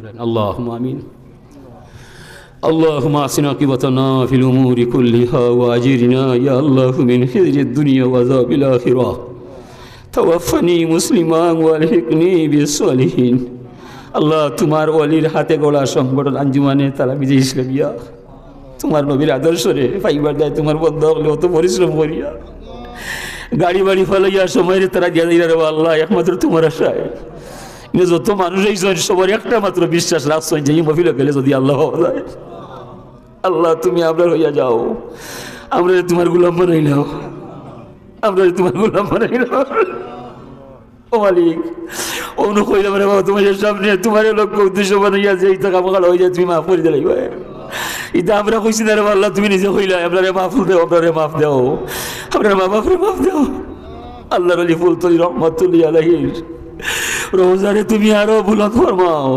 করেন আল্লাহ আমিন اللهم احسن عاقبتنا في الامور كلها واجرنا يا الله من خزي الدنيا وعذاب الاخره توفني مسلما والحقني بالصالحين আল্লাহ তোমার অলির হাতে গড়া সংগঠন আঞ্জুমানে তারা বিজয় ইসলামিয়া তোমার নবীর আদর্শ রে ফাইবার দেয় তোমার বন্ধ হলে অত পরিশ্রম করিয়া গাড়ি বাড়ি ফেলাইয়া সময়ের তারা দিয়ে দিল রে আল্লাহ একমাত্র তোমার আশায় যত মানুষ এই সবার একটা মাত্র বিশ্বাস রাখছেন যে এই মফিলে গেলে যদি আল্লাহ আল্লাহ তুমি আপনার হইয়া যাও। আমরা তোমার গুলাম বানাইলাম আমরা তোমার গুলাম বানাইলাম ও মালিক অনু কইলাম রে বাবা, তোমার সামনে তোমার লক্ষ্য উদ্দেশ্য বানাইয়া যে ইতা কামাকাল হয়ে যায়, তুমি মাফ করে দিলাই ইতা আমরা কইছি, না রে আল্লাহ তুমি নিজে কইলা আপনারে মাফ দেও আপনারে মাফ দেও। আপনার মা বাপরে মাফ দেও। আল্লাহর আলী ফুলতলি রহমতুল্লি আলহির রোজারে তুমি আরও বুলক ফরমাও।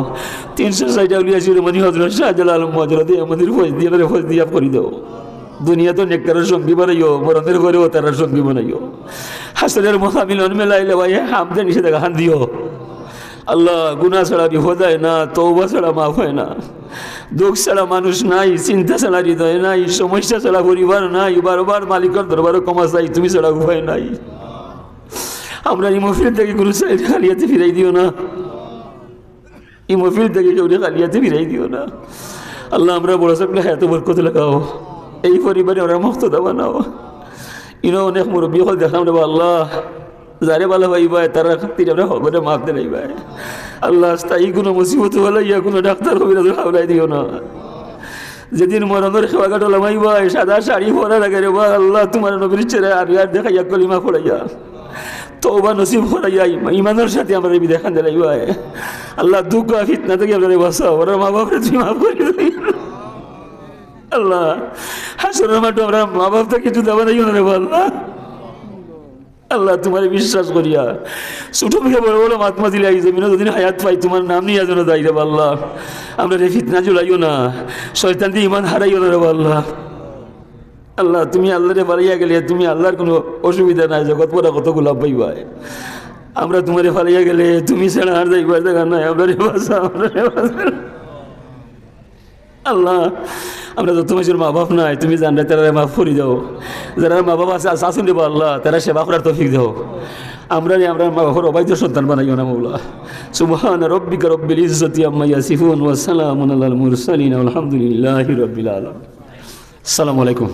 তিনশো ষাটটা উলিয়া শিরোমণি হজরত শাহজালাল মজরতে আমাদের ফজ দিয়ে ফজ দিয়া করে দাও। দুনিয়া তো নেককারের সঙ্গী বানাইও, মরণের ঘরেও তারা সঙ্গী বানাইও। হাসনের মহামিলন মেলাইলে ভাই হামদে নিষে দেখা হান দিও। আল্লাহ গুনা ছাড়া বিপদ হয় না তৌবা ছাড়া মাফ হয় না। দুঃখ ছাড়া মানুষ নাই, চিন্তা ছাড়া হৃদয় নাই, সমস্যা ছাড়া পরিবার নাই, বারবার মালিকের দরবারও কমা চাই, তুমি ছাড়া উপায় নাই। আমরা এই মফিল থেকে কোনো সাইড খালিয়াতে ফিরাই দিও না। এই মফিল থেকে কেউ খালিয়াতে ফিরাই দিও না। আল্লাহ, আমরা বড় সকলে হ্যাঁ তো বরকত লাগাও। এই পরিবারে আমরা মুক্ত দেওয়া নাও ইনো অনেক মুরব্বী হল, দেখলাম রে আল্লাহ যারে ভালো ভাইবা তারা খাতির আমরা হবরে মাফ দিলাই ভাই। আল্লাহ, স্থায়ী কোনো মুসিবত হলে ইয়া কোনো ডাক্তার হবে না হাওলাই দিও না। যেদিন মরণের সেবা কাটলাম সাদা শাড়ি পরা লাগে রে বা আল্লাহ তোমার নবীর ছেড়ে আর আর দেখাইয়া কলিমা পড়াইয়া। তৌবা নসিব করাইয়া ইমানের সাথে আমরা দেখান দিলাই আল্লাহ দুঃখ ফিতনা থেকে আমরা বাঁচাও। ওরা মা বাপরে তুমি মাফ করে দিই আল্লাহ হাসনের মাঠে আমরা মা বাপ বাপটা কিছু দেওয়া নাই রে আল্লাহ আল্লাহ, তোমার বিশ্বাস করিয়া। ছোট থেকে বড় বড় মাতমা দিলে এই জমিনে যদি হায়াত পাই, তোমার নাম নিয়ে যেন দায়ী রে আল্লাহ আমরা রে ফিতনা জুলাইও না। শয়তান দিয়ে ইমান হারাইও না রে আল্লাহ আল্লাহ, তুমি আল্লাহরে বাড়াইয়া গেলে, তুমি আল্লাহর কোনো অসুবিধা নাই, জগৎ পড়া কত গোলাপ পাইবা আমরা তোমারে ফালাইয়া গেলে, তুমি ছাড়া আর যাইবার দেখা নাই বাসা আল্লাহ, আমরা তো তোমার মা বাপ নাই, তুমি জানলে তারা মাফ করি দাও। যারা মা বাবা আছে শাসন দেবো আল্লাহ, তারা সেবা করার তফিক দাও। আমরা রে, আমরা মা বাবার অবাধ্য সন্তান বানাইও না, মৌলা। সুবহান রব্বিকা রব্বিল ইজ্জতি আম্মা ইয়াসিফুন ওয়া সালামুন আলাল মুরসালিন, আলহামদুলিল্লাহি রাব্বিল আলামিন। আসসালামু আলাইকুম।